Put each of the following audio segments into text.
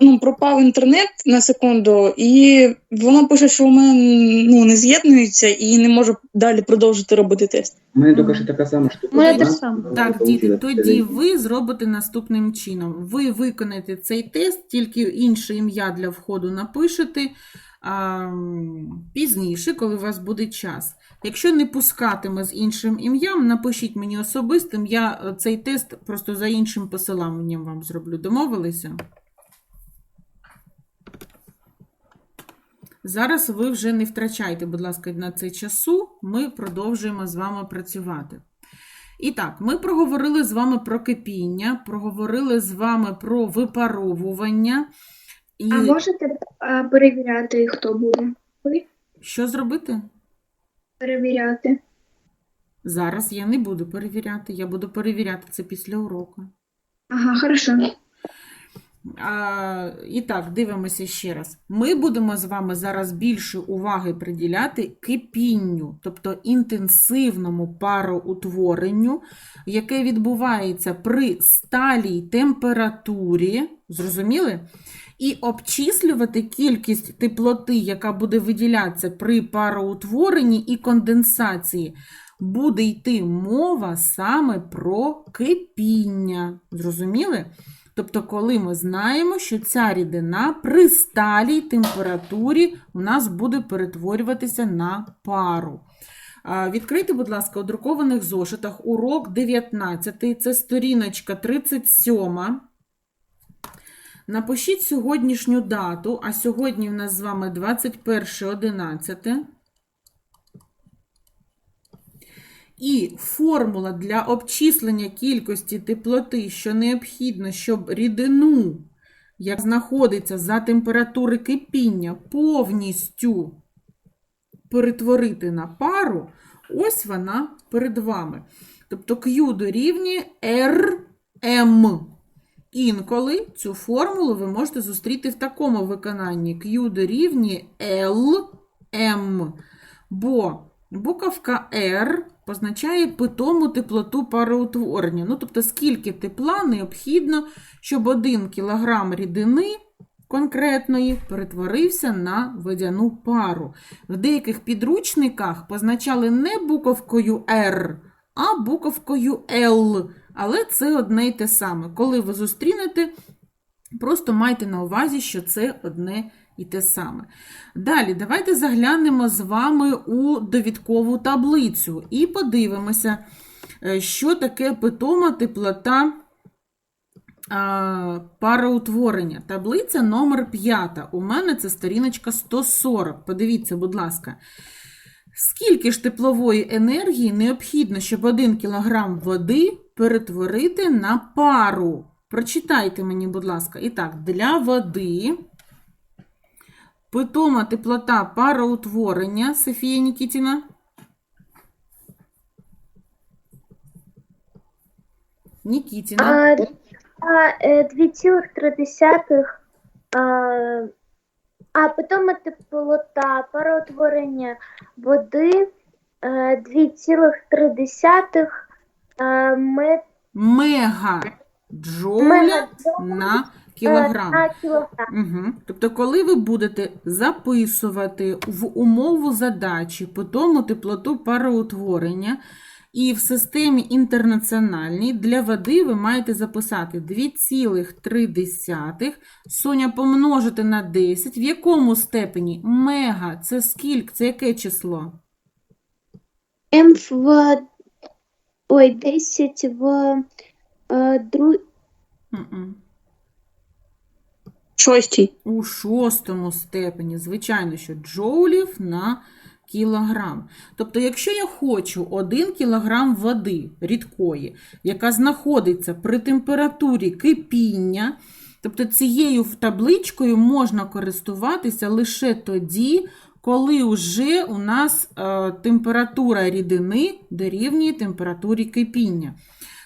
ну, пропав інтернет на секунду, і воно пише, що у мене ну, не з'єднується і не можу далі продовжити робити тест. У мене тільки що така сама штука. Мене саме. вона Так, діти, тоді ви зробите наступним чином. Ви виконаєте цей тест, тільки інше ім'я для входу напишете а, пізніше, коли у вас буде час. Якщо не пускатиме з іншим ім'ям, напишіть мені особистим, я е, цей тест просто за іншим посиланням вам зроблю. Домовилися? Зараз ви вже не втрачайте, будь ласка, на це часу. Ми продовжуємо з вами працювати. І так, ми проговорили з вами про кипіння, проговорили з вами про випаровування. І А можете перевіряти, хто буде? Ви що зробити? перевіряти. Зараз я не буду перевіряти, я буду перевіряти це після уроку. Ага, хорошо. А, і так, дивимося ще раз. Ми будемо з вами зараз більше уваги приділяти кипінню, тобто інтенсивному пароутворенню, яке відбувається при сталій температурі. Зрозуміли? І обчислювати кількість теплоти, яка буде виділятися при пароутворенні і конденсації, буде йти мова саме про кипіння. Зрозуміли? Тобто, коли ми знаємо, що ця рідина при сталій температурі у нас буде перетворюватися на пару. Відкрийте, будь ласка, у друкованих зошитах урок 19, це сторіночка 37. Напишіть сьогоднішню дату, а сьогодні в нас з вами 21.11. І формула для обчислення кількості теплоти, що необхідно, щоб рідину, яка знаходиться за температури кипіння, повністю перетворити на пару, ось вона перед вами. Тобто Q дорівнює RM. Інколи цю формулу ви можете зустріти в такому виконанні. Q дорівнює LM. Бо буковка R позначає питому теплоту пароутворення. Ну, тобто, скільки тепла необхідно, щоб 1 кг рідини конкретної перетворився на водяну пару. В деяких підручниках позначали не буковкою R, а буковкою L. Але це одне й те саме. Коли ви зустрінете, просто майте на увазі, що це одне і те саме. Далі, давайте заглянемо з вами у довідкову таблицю і подивимося, е, що таке питома теплота пароутворення. Таблиця номер 5. У мене це сторіночка 140. Подивіться, будь ласка. Скільки ж теплової енергії необхідно, щоб 1 кг води перетворити на пару? Прочитайте мені, будь ласка. І так, для води питома теплота пароутворення Софія Нікітіна. Нікітіна. А, а, е, 2,3, а, а потім теплота пароутворення води е, 2,3 е, мет- Мега джоуля на е, кілограм. на кілограм. Угу. Тобто, коли ви будете записувати в умову задачі питому теплоту пароутворення, і в системі інтернаціональній для води ви маєте записати 2,3. Соня помножити на 10. В якому степені? Мега. Це скільки? Це яке число? М в ой, 10 в е, дру... Мгм. Шостій. У шостому степені, звичайно, що джоулів на кілограм. Тобто, якщо я хочу 1 кілограм води рідкої, яка знаходиться при температурі кипіння, тобто цією табличкою можна користуватися лише тоді, коли вже у нас е, температура рідини дорівнює температурі кипіння.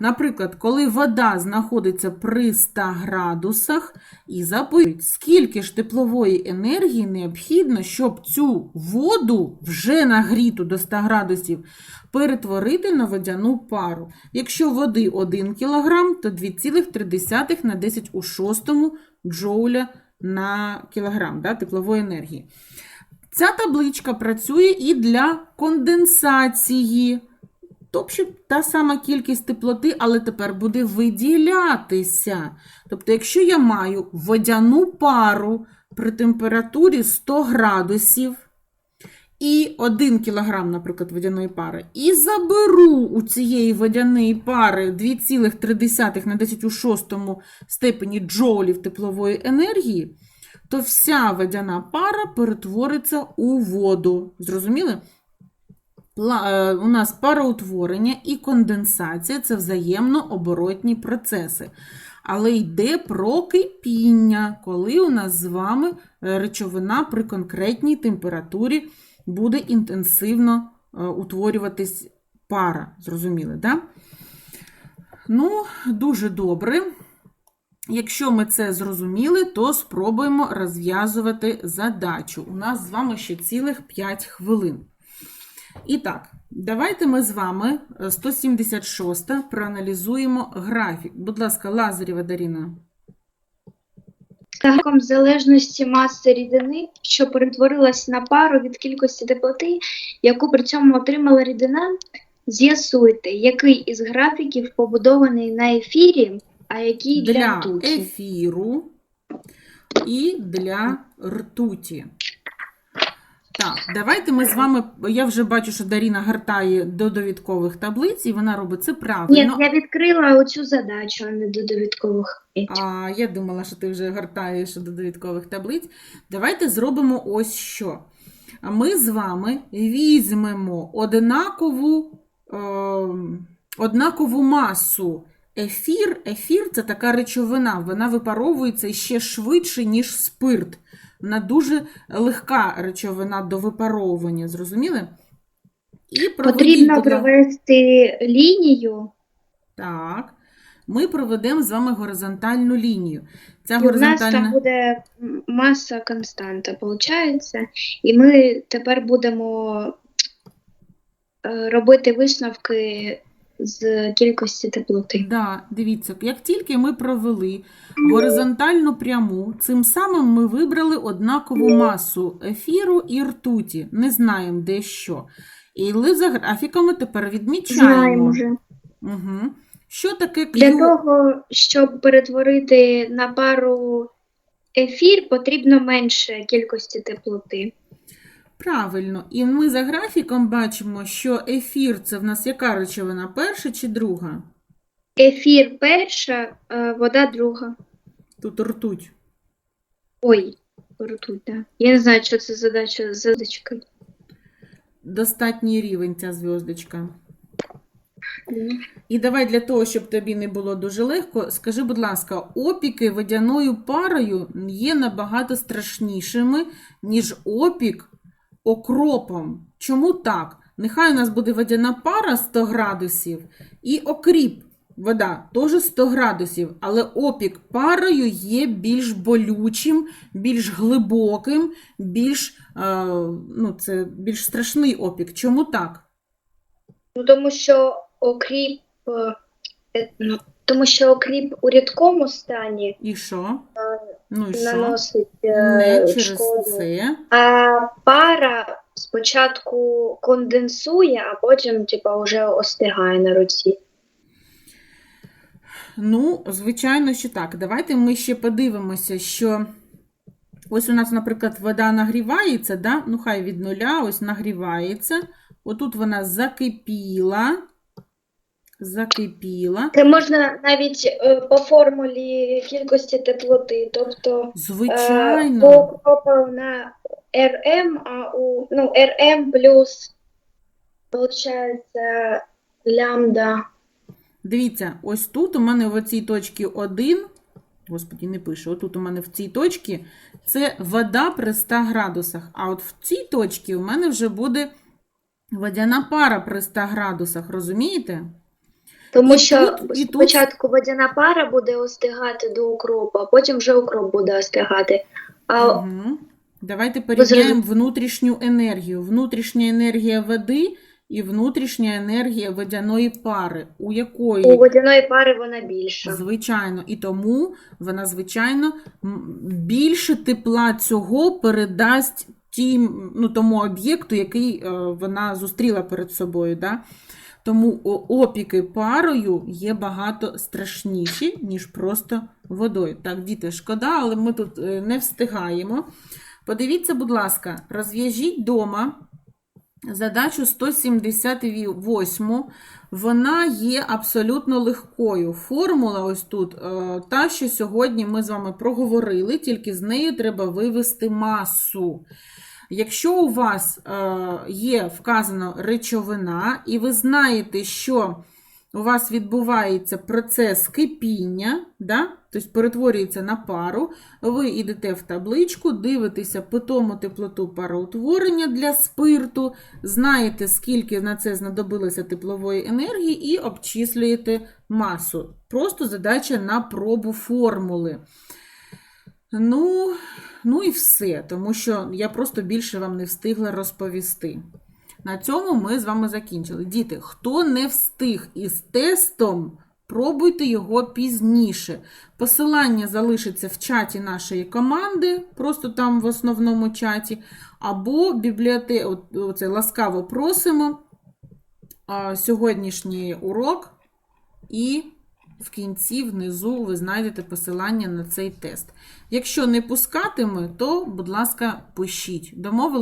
Наприклад, коли вода знаходиться при 100 градусах, і запитують, скільки ж теплової енергії необхідно, щоб цю воду, вже нагріту до 100 градусів, перетворити на водяну пару. Якщо води 1 кг, то 2,3 на 10 у шостому джоуля на кілограм да, теплової енергії. Ця табличка працює і для конденсації. Тобто та сама кількість теплоти, але тепер буде виділятися. Тобто, якщо я маю водяну пару при температурі 100 градусів і 1 кг, наприклад, водяної пари, і заберу у цієї водяної пари 2,3 на 10 у 6 степені джоулів теплової енергії, то вся водяна пара перетвориться у воду. Зрозуміли? Е, У нас пароутворення і конденсація це взаємно оборотні процеси. Але йде про кипіння, коли у нас з вами е, речовина при конкретній температурі буде інтенсивно е, утворюватись пара. Зрозуміли, да? Ну, дуже добре. Якщо ми це зрозуміли, то спробуємо розв'язувати задачу. У нас з вами ще цілих 5 хвилин. І так, давайте ми з вами е, 176 проаналізуємо графік. Будь ласка, Лазарєва Даріна. Графіком залежності маси рідини, що перетворилась на пару від кількості теплоти, яку при цьому отримала рідина, з'ясуйте, який із графіків побудований на ефірі, а який для, Для ртуті. ефіру і для ртуті. Так, давайте ми з вами. Я вже бачу, що Даріна гартає до довідкових таблиць, і вона робить це Ні, я відкрила оцю задачу, а не до довідкових. А я думала, що ти вже гортаєш до довідкових таблиць. Давайте зробимо ось що. Ми з вами візьмемо однакову, е, однакову масу. Ефір, ефір це така речовина, вона випаровується ще швидше, ніж спирт. Вона дуже легка речовина до випаровування, зрозуміли? І Потрібно ласка- провести лінію, Так. Ми проведемо з вами горизонтальну лінію. Ця і в нас там буде маса константа, виходить. І ми тепер будемо е, робити висновки з кількості теплоти. Да, дивіться, як тільки ми провели горизонтальну пряму, цим самим ми вибрали однакову масу ефіру і ртуті. Не знаємо де що. І за графіками тепер відмічаємо. Знаємо вже. Угу. Що таке Для того, щоб перетворити на пару ефір, потрібно менше кількості теплоти. Правильно. І ми за графіком бачимо, що ефір це в нас яка речовина? Перша чи друга? Ефір перша, е, вода друга. Тут ртуть. Ой, ртуть, да. Я не знаю, що це задача з задачкою. Достатній рівень ця зв'язочка. І давай для того, щоб тобі не було дуже легко, скажи, будь ласка, опіки водяною парою є набагато страшнішими, ніж опік окропом. Чому так? Нехай у нас буде водяна пара 100 градусів і окріп, вода теж 100 градусів, але опік парою є більш болючим, більш глибоким, більш, е, ну, це більш страшний опік. Чому так? Ну, тому що окріп, е, е, ну, тому що окріп у рідкому стані І що? Ну і що? наносить Не е, через шкоду. це. А пара спочатку конденсує, а потім, типа, вже остигає на руці. Ну, звичайно, що так. Давайте ми ще подивимося, що ось у нас, наприклад, вода нагрівається, да? ну хай від нуля, ось нагрівається. Отут вона закипіла. Закипіла. Це можна навіть е, по формулі кількості теплоти, тобто е, Звичайно. по окропу на РМ, а у ну, РМ плюс, виходить, лямбда. Дивіться, ось тут у мене в цій точці 1, господі, не пише, отут у мене в цій точці це вода при 100 градусах. А от в цій точці у мене вже буде водяна пара при 100 градусах, розумієте? Тому І що тут- і тут- спочатку водяна пара буде остигати до укропу, а потім вже укроп буде остигати. А Угу. Давайте порівняємо внутрішню енергію. Внутрішня енергія води і внутрішня енергія водяної пари, у якої У водяної пари вона більша. Звичайно, і тому вона, звичайно, більше тепла цього передасть тім, ну, тому об'єкту, який е, вона зустріла перед собою. Да? Тому опіки парою є багато страшніші, ніж просто водою. Так, діти, шкода, але ми тут е, не встигаємо. Подивіться, будь ласка, розв'яжіть вдома задачу 178. Вона є абсолютно легкою. Формула ось тут, е, та, що сьогодні ми з вами проговорили, тільки з нею треба вивести масу. Якщо у вас е, є вказано речовина, і ви знаєте, що у вас відбувається процес кипіння, да? тобто перетворюється на пару, ви йдете в табличку, дивитеся питому теплоту пароутворення для спирту, знаєте, скільки на це знадобилося теплової енергії, і обчислюєте масу. Просто задача на пробу формули. Ну, ну і все, тому що я просто більше вам не встигла розповісти. На цьому ми з вами закінчили. Діти, хто не встиг із тестом, пробуйте його пізніше. Посилання залишиться в чаті нашої команди, просто там в основному чаті, або бібліоте... от- оце ласкаво просимо сьогоднішній урок, і в кінці внизу ви знайдете посилання на цей тест. Якщо не пускатиме, то, будь ласка, пишіть. Домовились?